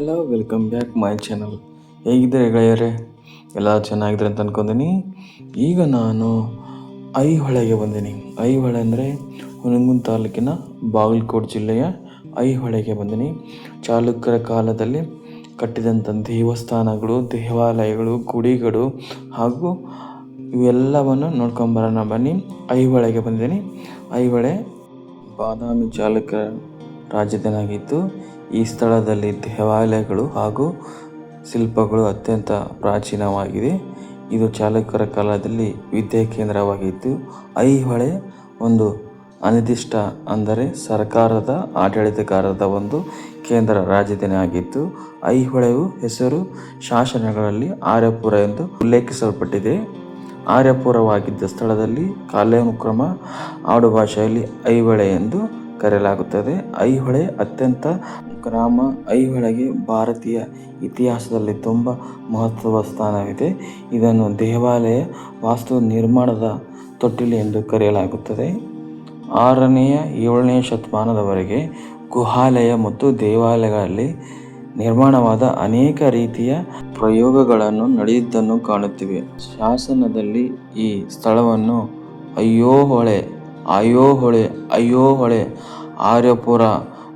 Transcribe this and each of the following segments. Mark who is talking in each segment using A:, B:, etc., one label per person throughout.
A: Hello welcome back my channel ಹೇಗಿದ್ದೀರಿ ಗೆಳೆಯರೇ? ಎಲ್ಲ ಚೆನ್ನಾಗಿದ್ರೆ ಅಂತ ಅನ್ಕೊಂತೀನಿ. ಈಗ ನಾನು ಐಹೊಳೆಗೆ ಬಂದೀನಿ. ಐಹೊಳೆ ಅಂದರೆ ಹುನಗುಂದ ತಾಲೂಕಿನ ಬಾಗಲಕೋಟೆ ಜಿಲ್ಲೆಯ ಐಹೊಳೆಗೆ ಬಂದೀನಿ. ಚಾಲುಕ್ಯರ ಕಾಲದಲ್ಲಿ ಕಟ್ಟಿದಂಥ ದೇವಸ್ಥಾನಗಳು, ದೇವಾಲಯಗಳು, ಗುಡಿಗಳು ಹಾಗೂ ಇವೆಲ್ಲವನ್ನು ನೋಡ್ಕೊಂಬರೋಣ ಬನ್ನಿ. ಐಹೊಳೆಗೆ ಬಂದಿದ್ದೀನಿ ಐಹೊಳೆ ಬಾದಾಮಿ ಚಾಲುಕ್ಯರ ರಾಜಧಾನಿ ಆಗಿತ್ತು ಈ ಸ್ಥಳದಲ್ಲಿ ದೇವಾಲಯಗಳು ಹಾಗೂ ಶಿಲ್ಪಗಳು ಅತ್ಯಂತ ಪ್ರಾಚೀನವಾಗಿದೆ. ಇದು ಚಾಲುಕ್ಯರ ಕಾಲದಲ್ಲಿ ವಿದ್ಯಾ ಕೇಂದ್ರವಾಗಿತ್ತು ಐಹೊಳೆ ಒಂದು ಅನಿರ್ದಿಷ್ಟ ಅಂದರೆ ಸರ್ಕಾರದ ಆಡಳಿತಗಾರದ ಒಂದು ಕೇಂದ್ರ ರಾಜಧಾನಿ ಐಹೊಳೆಯು ಹೆಸರು ಶಾಸನಗಳಲ್ಲಿ ಆರ್ಯಪುರ ಎಂದು ಉಲ್ಲೇಖಿಸಲ್ಪಟ್ಟಿದೆ. ಆರ್ಯಪುರವಾಗಿದ್ದ ಸ್ಥಳದಲ್ಲಿ ಕಾಲಾನುಕ್ರಮ ಆಡುಭಾಷೆಯಲ್ಲಿ ಐಹೊಳೆ ಎಂದು ಕರೆಯಲಾಗುತ್ತದೆ. ಐಹೊಳೆ ಅತ್ಯಂತ ಗ್ರಾಮ, ಐಹೊಳೆಗೆ ಭಾರತೀಯ ಇತಿಹಾಸದಲ್ಲಿ ತುಂಬ ಮಹತ್ವದ ಸ್ಥಾನವಿದೆ. ಇದನ್ನು ದೇವಾಲಯ ವಾಸ್ತು ನಿರ್ಮಾಣದ ತೊಟ್ಟಿಲು ಎಂದು ಕರೆಯಲಾಗುತ್ತದೆ. ಆರನೆಯ, ಏಳನೆಯ ಶತಮಾನದವರೆಗೆ ಗುಹಾಲಯ ಮತ್ತು ದೇವಾಲಯಗಳಲ್ಲಿ ನಿರ್ಮಾಣವಾದ ಅನೇಕ ರೀತಿಯ ಪ್ರಯೋಗಗಳನ್ನು ನಡೆದಿದ್ದನ್ನು ಕಾಣುತ್ತಿವೆ. ಶಾಸನದಲ್ಲಿ ಈ ಸ್ಥಳವನ್ನು ಅಯ್ಯೋಹೊಳೆ ಅಯೋಹೊಳೆ ಅಯ್ಯೋಹೊಳೆ ಆರ್ಯಪುರ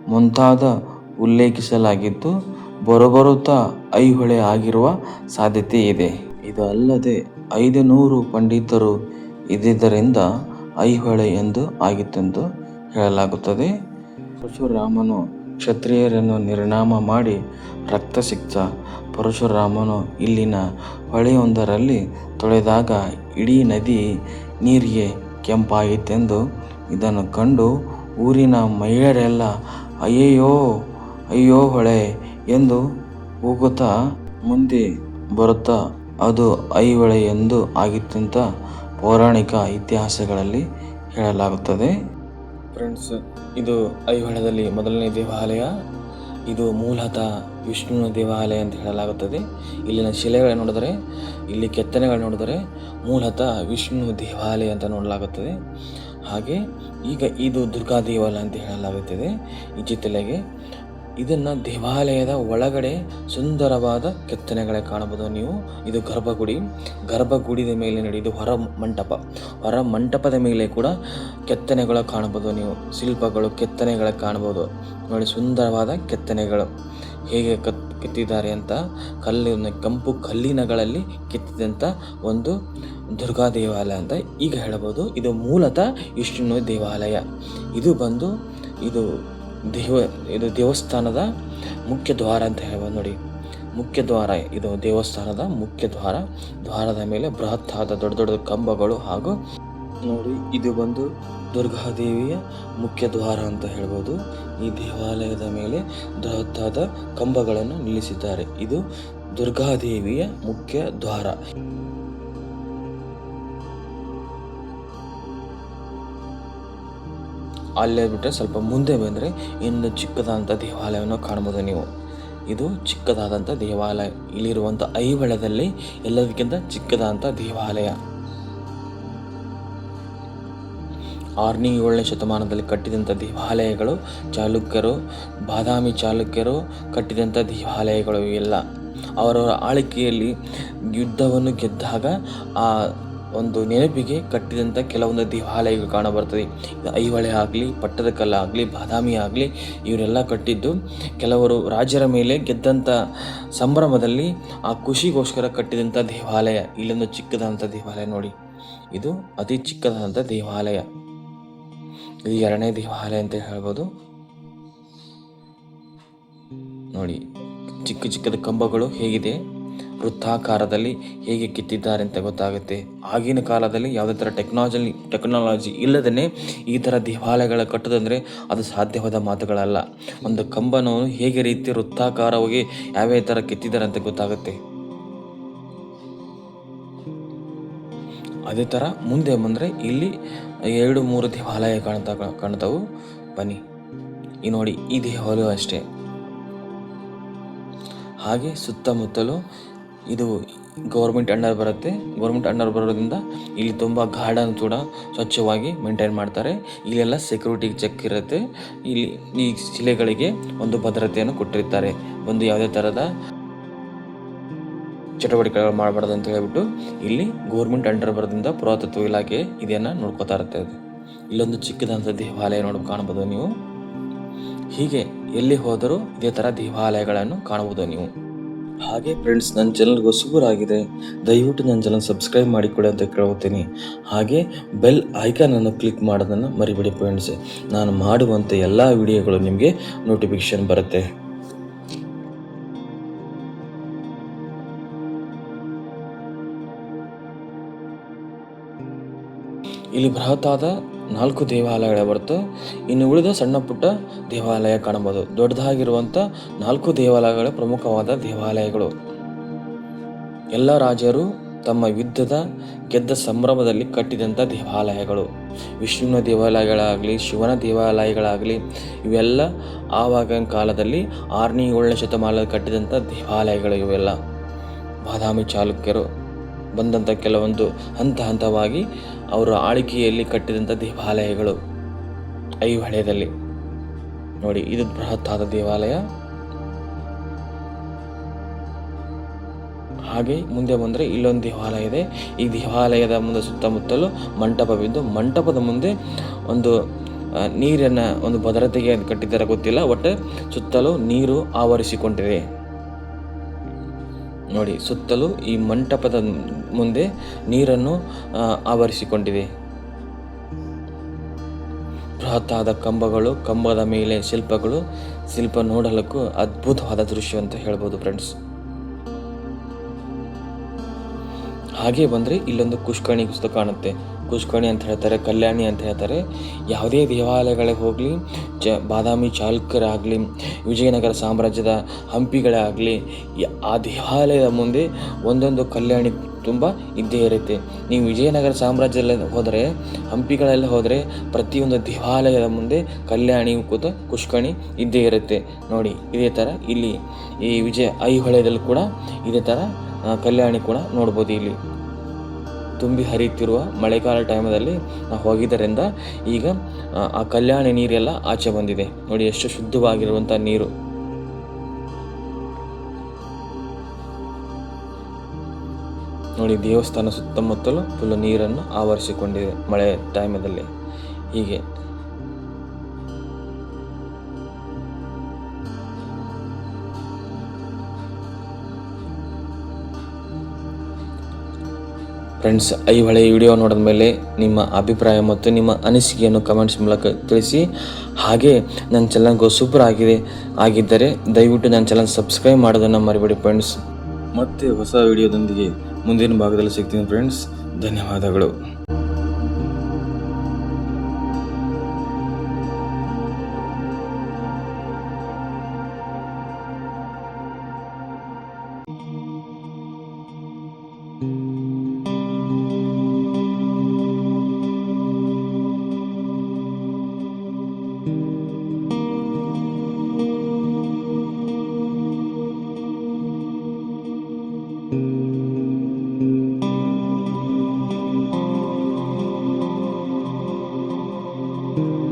A: ಮುಂತಾದ ಉಲ್ಲೇಖಿಸಲಾಗಿದ್ದು ಬರುಬರುತ್ತಾ ಐಹೊಳೆ ಆಗಿರುವ ಸಾಧ್ಯತೆ ಇದೆ. ಇದು ಅಲ್ಲದೆ ಐದು ನೂರು ಪಂಡಿತರು ಇದ್ದಿದ್ದರಿಂದ ಐಹೊಳೆ ಎಂದು ಆಗಿತ್ತೆಂದು ಹೇಳಲಾಗುತ್ತದೆ. ಪರಶುರಾಮನು ಕ್ಷತ್ರಿಯರನ್ನು ನಿರ್ನಾಮ ಮಾಡಿ ರಕ್ತಸಿಕ್ತ ಪರಶುರಾಮನು ಇಲ್ಲಿನ ಹೊಳೆಯೊಂದರಲ್ಲಿ ತೊಳೆದಾಗ ಇಡೀ ನದಿ ನೀರಿಗೆ ಕೆಂಪಾಯಿತೆಂದು ಇದನ್ನು ಕಂಡು ಊರಿನ ಮಹಿಳೆಯರೆಲ್ಲ, ಅಯ್ಯಯ್ಯೋ, ಅಯ್ಯೋ ಹೊಳೆ ಎಂದು ಹೋಗುತ್ತಾ ಮುಂದೆ ಬರುತ್ತಾ, ಅದು ಐಹೊಳೆ ಎಂದು ಆಗಿತ್ತಂತ ಪೌರಾಣಿಕ ಇತಿಹಾಸಗಳಲ್ಲಿ ಹೇಳಲಾಗುತ್ತದೆ. ಫ್ರೆಂಡ್ಸ್ ಇದು ಐಹೊಳೆದಲ್ಲಿ ಮೊದಲನೇ ದೇವಾಲಯ. ಇದು ಮೂಲತಃ ವಿಷ್ಣುವಿನ ದೇವಾಲಯ ಅಂತ ಹೇಳಲಾಗುತ್ತದೆ. ಇಲ್ಲಿನ ಶಿಲೆಗಳನ್ನು ನೋಡಿದರೆ, ಇಲ್ಲಿ ಕೆತ್ತನೆಗಳು ನೋಡಿದರೆ ಮೂಲತಃ ವಿಷ್ಣು ದೇವಾಲಯ ಅಂತ ನೋಡಲಾಗುತ್ತದೆ. ಹಾಗೆ ಈಗ ಇದು ದುರ್ಗಾ ದೇವಾಲಯ ಅಂತ ಹೇಳಲಾಗುತ್ತದೆ. ಈ ಚಿತ್ತಲೆಗೆ ಇದನ್ನು ದೇವಾಲಯದ ಒಳಗಡೆ ಸುಂದರವಾದ ಕೆತ್ತನೆಗಳೇ ಕಾಣಬಹುದು ನೀವು. ಇದು ಗರ್ಭಗುಡಿ. ಗರ್ಭಗುಡಿದ ಮೇಲೆ ನಡೆಯುವುದು ಹೊರ ಮಂಟಪ. ಹೊರ ಮಂಟಪದ ಮೇಲೆ ಕೂಡ ಕೆತ್ತನೆಗಳು ಕಾಣಬಹುದು ನೀವು. ಶಿಲ್ಪಗಳು, ಕೆತ್ತನೆಗಳ ಕಾಣಬಹುದು. ನೋಡಿ, ಸುಂದರವಾದ ಕೆತ್ತನೆಗಳು. ಹೇಗೆ ಕತ್, ಕೆತ್ತಿದ್ದಾರೆ ಅಂತ ಕಲ್ಲಿನ ಕೆಂಪು ಕಲ್ಲಿನಗಳಲ್ಲಿ ಕೆತ್ತಿದಂಥ ಒಂದು ದುರ್ಗಾ ದೇವಾಲಯ ಅಂತ ಈಗ ಹೇಳಬಹುದು. ಇದು ಮೂಲತಃ ವಿಷ್ಣು ದೇವಾಲಯ. ಇದು ಬಂದು ಇದು ದೇವ, ಇದು ದೇವಸ್ಥಾನದ ಮುಖ್ಯ ದ್ವಾರ ಅಂತ ಹೇಳ್ಬೋದು ನೋಡಿ. ಮುಖ್ಯ ದ್ವಾರ, ಇದು ದೇವಸ್ಥಾನದ ಮುಖ್ಯ ದ್ವಾರ. ದ್ವಾರದ ಮೇಲೆ ಬೃಹತ್ತಾದ ದೊಡ್ಡ ದೊಡ್ಡ ಕಂಬಗಳು ಹಾಗೂ ನೋಡಿ, ಇದು ಬಂದು ದುರ್ಗಾದೇವಿಯ ಮುಖ್ಯ ದ್ವಾರ ಅಂತ ಹೇಳ್ಬೋದು. ಈ ದೇವಾಲಯದ ಮೇಲೆ ಬೃಹತ್ತಾದ ಕಂಬಗಳನ್ನು ನಿಲ್ಲಿಸಿದ್ದಾರೆ. ಇದು ದುರ್ಗಾದೇವಿಯ ಮುಖ್ಯ ದ್ವಾರ. ಅಲ್ಲೇ ಬಿಟ್ಟರೆ ಸ್ವಲ್ಪ ಮುಂದೆ ಬಂದರೆ ಇನ್ನು ಚಿಕ್ಕದಾದಂಥ ದೇವಾಲಯವನ್ನು ಕಾಣ್ಬೋದು ನೀವು. ಇದು ಚಿಕ್ಕದಾದಂಥ ದೇವಾಲಯ. ಇಲ್ಲಿರುವಂಥ ಐಹೊಳೆದಲ್ಲಿ ಎಲ್ಲದಕ್ಕಿಂತ ಚಿಕ್ಕದಾದಂಥ ದೇವಾಲಯ. ಆರನೇ ಏಳನೇ ಶತಮಾನದಲ್ಲಿ ಕಟ್ಟಿದಂಥ ದೇವಾಲಯಗಳು, ಚಾಲುಕ್ಯರು, ಬಾದಾಮಿ ಚಾಲುಕ್ಯರು ಕಟ್ಟಿದಂಥ ದೇವಾಲಯಗಳು ಇವೆಲ್ಲ. ಅವರವರ ಆಳ್ವಿಕೆಯಲ್ಲಿ ಯುದ್ಧವನ್ನು ಗೆದ್ದಾಗ ಆ ಒಂದು ನೆನಪಿಗೆ ಕಟ್ಟಿದಂಥ ಕೆಲವೊಂದು ದೇವಾಲಯಗಳು ಕಾಣಬರ್ತದೆ. ಐಹೊಳೆ ಆಗಲಿ, ಪಟ್ಟದಕಲ್ಲ ಆಗಲಿ, ಬಾದಾಮಿ ಆಗಲಿ, ಇವರೆಲ್ಲ ಕಟ್ಟಿದ್ದು ಕೆಲವರು ರಾಜರ ಮೇಲೆ ಗೆದ್ದಂಥ ಸಂಭ್ರಮದಲ್ಲಿ ಆ ಖುಷಿಗೋಸ್ಕರ ಕಟ್ಟಿದಂಥ ದೇವಾಲಯ. ಇಲ್ಲೊಂದು ಚಿಕ್ಕದಾದಂಥ ದೇವಾಲಯ ನೋಡಿ. ಇದು ಅತಿ ಚಿಕ್ಕದಾದಂಥ ದೇವಾಲಯ. ಇದು ಎರಡನೇ ದೇವಾಲಯ ಅಂತ ಹೇಳ್ಬೋದು. ನೋಡಿ, ಚಿಕ್ಕ ಚಿಕ್ಕದ ಕಂಬಗಳು ಹೇಗಿದೆ, ವೃತ್ತಾಕಾರದಲ್ಲಿ ಹೇಗೆ ಕಿತ್ತಿದ್ದಾರೆ ಅಂತ ಗೊತ್ತಾಗುತ್ತೆ. ಆಗಿನ ಕಾಲದಲ್ಲಿ ಯಾವುದೇ ಥರ ಟೆಕ್ನಾಲಜಿ ಟೆಕ್ನಾಲಜಿ ಇಲ್ಲದೇ ಈ ಥರ ದೇವಾಲಯಗಳ ಕಟ್ಟೋದಂದರೆ ಅದು ಸಾಧ್ಯವಾದ ಮಾತುಗಳಲ್ಲ. ಒಂದು ಕಂಬನವನು ಹೇಗೆ ರೀತಿ ವೃತ್ತಾಕಾರವಾಗಿ ಯಾವ್ಯಾವ ಥರ ಕೆತ್ತಿದ್ದಾರೆ ಅಂತ ಗೊತ್ತಾಗುತ್ತೆ. ಅದೇ ಥರ ಮುಂದೆ ಬಂದರೆ ಇಲ್ಲಿ ಎರಡು ಮೂರು ದೇವಾಲಯ ಕಾಣ್ತಾ ಕಾಣ್ತಾವು. ಬನ್ನಿ. ಈ ನೋಡಿ, ಈ ದೇವಾಲಯ ಅಷ್ಟೇ. ಹಾಗೆ ಸುತ್ತಮುತ್ತಲು ಇದು ಗೌರ್ಮೆಂಟ್ ಅಂಡರ್ ಬರುತ್ತೆ. ಗೌರ್ಮೆಂಟ್ ಅಂಡರ್ ಬರೋದ್ರಿಂದ ಇಲ್ಲಿ ತುಂಬ ಗಾರ್ಡನ್ ಕೂಡ ಸ್ವಚ್ಛವಾಗಿ ಮೇಂಟೈನ್ ಮಾಡ್ತಾರೆ. ಇಲ್ಲೆಲ್ಲ ಸೆಕ್ಯೂರಿಟಿ ಚೆಕ್ ಇರುತ್ತೆ. ಇಲ್ಲಿ ಈ ಶಿಲೆಗಳಿಗೆ ಒಂದು ಭದ್ರತೆಯನ್ನು ಕೊಟ್ಟಿರ್ತಾರೆ. ಒಂದು ಯಾವುದೇ ಥರದ ಚಟುವಟಿಕೆಗಳು ಮಾಡಬಾರ್ದು ಅಂತ ಹೇಳ್ಬಿಟ್ಟು ಇಲ್ಲಿ ಗೋರ್ಮೆಂಟ್ ಅಂಡರ್ ಬರೋದ್ರಿಂದ ಪುರಾತತ್ವ ಇಲಾಖೆ ಇದನ್ನು ನೋಡ್ಕೋತಾ ಇರುತ್ತೆ ಅದು. ಇಲ್ಲೊಂದು ಚಿಕ್ಕದಂಥ ದೇವಾಲಯ ನೋಡಿ ಕಾಣಬಹುದು ನೀವು. ಹೀಗೆ ಎಲ್ಲಿ ಹೋದರೂ ಇದೇ ಥರ ದೇವಾಲಯಗಳನ್ನು ಕಾಣಬಹುದು ನೀವು. ಹಾಗೆ ಫ್ರೆಂಡ್ಸ್ ನನ್ನ ಚಾನಲ್ ಆಗಿದೆ ದಯವಿಟ್ಟು ನನ್ನ ಚಾನಲ್ ಸಬ್ಸ್ಕ್ರೈಬ್ ಮಾಡಿಕೊಡಿ ಅಂತ ಕೇಳ್ತೀನಿ ಹಾಗೆ ಬೆಲ್ ಐಕಾನನ್ನು ಕ್ಲಿಕ್ ಮಾಡೋದನ್ನು ಮರಿಬೇಡಿ ಫ್ರೆಂಡ್ಸ್ ನಾನು ಮಾಡುವಂಥ ಎಲ್ಲ ವಿಡಿಯೋಗಳು ನಿಮಗೆ ನೋಟಿಫಿಕೇಶನ್ ಬರುತ್ತೆ. ಇಲ್ಲಿ ಬೃಹತ್ತಾದ ನಾಲ್ಕು ದೇವಾಲಯಗಳ ಬರುತ್ತೆ ಇನ್ನು ಉಳಿದ ಸಣ್ಣ ಪುಟ್ಟ ದೇವಾಲಯ ಕಾಣಬಹುದು. ದೊಡ್ಡದಾಗಿರುವಂಥ ನಾಲ್ಕು ದೇವಾಲಯಗಳ ಪ್ರಮುಖವಾದ ದೇವಾಲಯಗಳು. ಎಲ್ಲ ರಾಜರು ತಮ್ಮ ಯುದ್ಧದ ಗೆದ್ದ ಸಂಭ್ರಮದಲ್ಲಿ ಕಟ್ಟಿದಂಥ ದೇವಾಲಯಗಳು. ವಿಷ್ಣುವಿನ ದೇವಾಲಯಗಳಾಗಲಿ, ಶಿವನ ದೇವಾಲಯಗಳಾಗಲಿ, ಇವೆಲ್ಲ ಆವಾಗಿನ ಕಾಲದಲ್ಲಿ ಆರನೇ ಏಳನೇ ಶತಮಾನದಲ್ಲಿ ಕಟ್ಟಿದಂಥ ದೇವಾಲಯಗಳು ಇವೆಲ್ಲ. ಬಾದಾಮಿ ಚಾಲುಕ್ಯರು ಬಂದಂಥ ಕೆಲವೊಂದು ಹಂತ ಹಂತವಾಗಿ ಅವರ ಆಳ್ವಿಕೆಯಲ್ಲಿ ಕಟ್ಟಿದಂಥ ದೇವಾಲಯಗಳು ಐಹೊಳೆಯಲ್ಲಿ ನೋಡಿ, ಇದು ಬೃಹತ್ತಾದ ದೇವಾಲಯ. ಹಾಗೆ ಮುಂದೆ ಬಂದರೆ ಇಲ್ಲೊಂದು ದೇವಾಲಯ ಇದೆ. ಈ ದೇವಾಲಯದ ಮುಂದೆ ಸುತ್ತಮುತ್ತಲು ಮಂಟಪವಿದ್ದು, ಮಂಟಪದ ಮುಂದೆ ಒಂದು ನೀರನ್ನು ಒಂದು ಭದ್ರತೆಗೆ ಕಟ್ಟಿದ್ದಾರೆ ಗೊತ್ತಿಲ್ಲ, ಒಟ್ಟು ಸುತ್ತಲೂ ನೀರು ಆವರಿಸಿಕೊಂಡಿದೆ. ನೋಡಿ, ಸುತ್ತಲೂ ಈ ಮಂಟಪದ ಮುಂದೆ ನೀರನ್ನು ಆವರಿಸಿಕೊಂಡಿದೆ ಬೃಹತ್ತಾದ ಕಂಬಗಳು, ಕಂಬದ ಮೇಲೆ ಶಿಲ್ಪಗಳು, ಶಿಲ್ಪ ನೋಡಲಕ್ಕೂ ಅದ್ಭುತವಾದ ದೃಶ್ಯ ಅಂತ ಹೇಳ್ಬೋದು ಫ್ರೆಂಡ್ಸ್ ಹಾಗೆ ಬಂದರೆ ಇಲ್ಲೊಂದು ಕುಷ್ಕಣಿ ಪುಸ್ತಕ ಕಾಣುತ್ತೆ. ಕುಷ್ಕಣಿ ಅಂತ ಹೇಳ್ತಾರೆ, ಕಲ್ಯಾಣಿ ಅಂತ ಹೇಳ್ತಾರೆ. ಯಾವುದೇ ದೇವಾಲಯಗಳಿಗೆ ಹೋಗಲಿ, ಚ, ಬಾದಾಮಿ ಚಾಲುಕ್ಯರಾಗಲಿ ವಿಜಯನಗರ ಸಾಮ್ರಾಜ್ಯದ ಹಂಪಿಗಳಾಗಲಿ ಆ ದೇವಾಲಯದ ಮುಂದೆ ಒಂದೊಂದು ಕಲ್ಯಾಣಿ ತುಂಬ ಇದ್ದೇ ಇರುತ್ತೆ. ನೀವು ವಿಜಯನಗರ ಸಾಮ್ರಾಜ್ಯದಲ್ಲಿ ಹೋದರೆ, ಹಂಪಿಗಳಲ್ಲಿ ಹೋದರೆ, ಪ್ರತಿಯೊಂದು ದೇವಾಲಯದ ಮುಂದೆ ಕಲ್ಯಾಣಿ ಕೂತ ಕುಷ್ಕಣಿ ಇದ್ದೇ ಇರುತ್ತೆ. ನೋಡಿ, ಇದೇ ಥರ ಇಲ್ಲಿ ಈ ವಿಜಯ ಐಹೊಳೆಯದಲ್ಲಿ ಕೂಡ ಇದೇ ಥರ ಕಲ್ಯಾಣಿ ಕೂಡ ನೋಡ್ಬೋದು ಇಲ್ಲಿ. ತುಂಬಿ ಹರಿಯುತ್ತಿರುವ ಮಳೆಗಾಲ ಟೈಮಲ್ಲಿ ನಾವು ಹೋಗಿದ್ದರಿಂದ ಈಗ ಆ, ಆ ಕಲ್ಯಾಣಿ ನೀರೆಲ್ಲ ಆಚೆ ಬಂದಿದೆ. ನೋಡಿ ಎಷ್ಟು ಶುದ್ಧವಾಗಿರುವಂಥ ನೀರು. ನೋಡಿ ದೇವಸ್ಥಾನ ಸುತ್ತಮುತ್ತಲು ಫುಲ್ಲು ನೀರನ್ನು ಆವರಿಸಿಕೊಂಡಿದೆ ಮಳೆ ಟೈಮದಲ್ಲಿ. ಹೀಗೆ ಫ್ರೆಂಡ್ಸ್, ಈ ಹೊಳೆಯ ವಿಡಿಯೋ ನೋಡಿದ ಮೇಲೆ ನಿಮ್ಮ ಅಭಿಪ್ರಾಯ ಮತ್ತು ನಿಮ್ಮ ಅನಿಸಿಕೆಯನ್ನು ಕಮೆಂಟ್ಸ್ ಮೂಲಕ ತಿಳಿಸಿ. ಹಾಗೆ ನನ್ನ ಚಾನಲ್ಗೂ ಸೂಪರ್ ಆಗಿದೆ, ಆಗಿದ್ದರೆ ದಯವಿಟ್ಟು ನನ್ನ ಚಾನಲ್ ಸಬ್ಸ್ಕ್ರೈಬ್ ಮಾಡೋದನ್ನು ಮರಿಬೇಡಿ ಫ್ರೆಂಡ್ಸ್ ಮತ್ತೆ ಹೊಸ ವಿಡಿಯೋದೊಂದಿಗೆ ಮುಂದಿನ ಭಾಗದಲ್ಲಿ ಸಿಗ್ತೀನಿ ಫ್ರೆಂಡ್ಸ್ ಧನ್ಯವಾದಗಳು. you.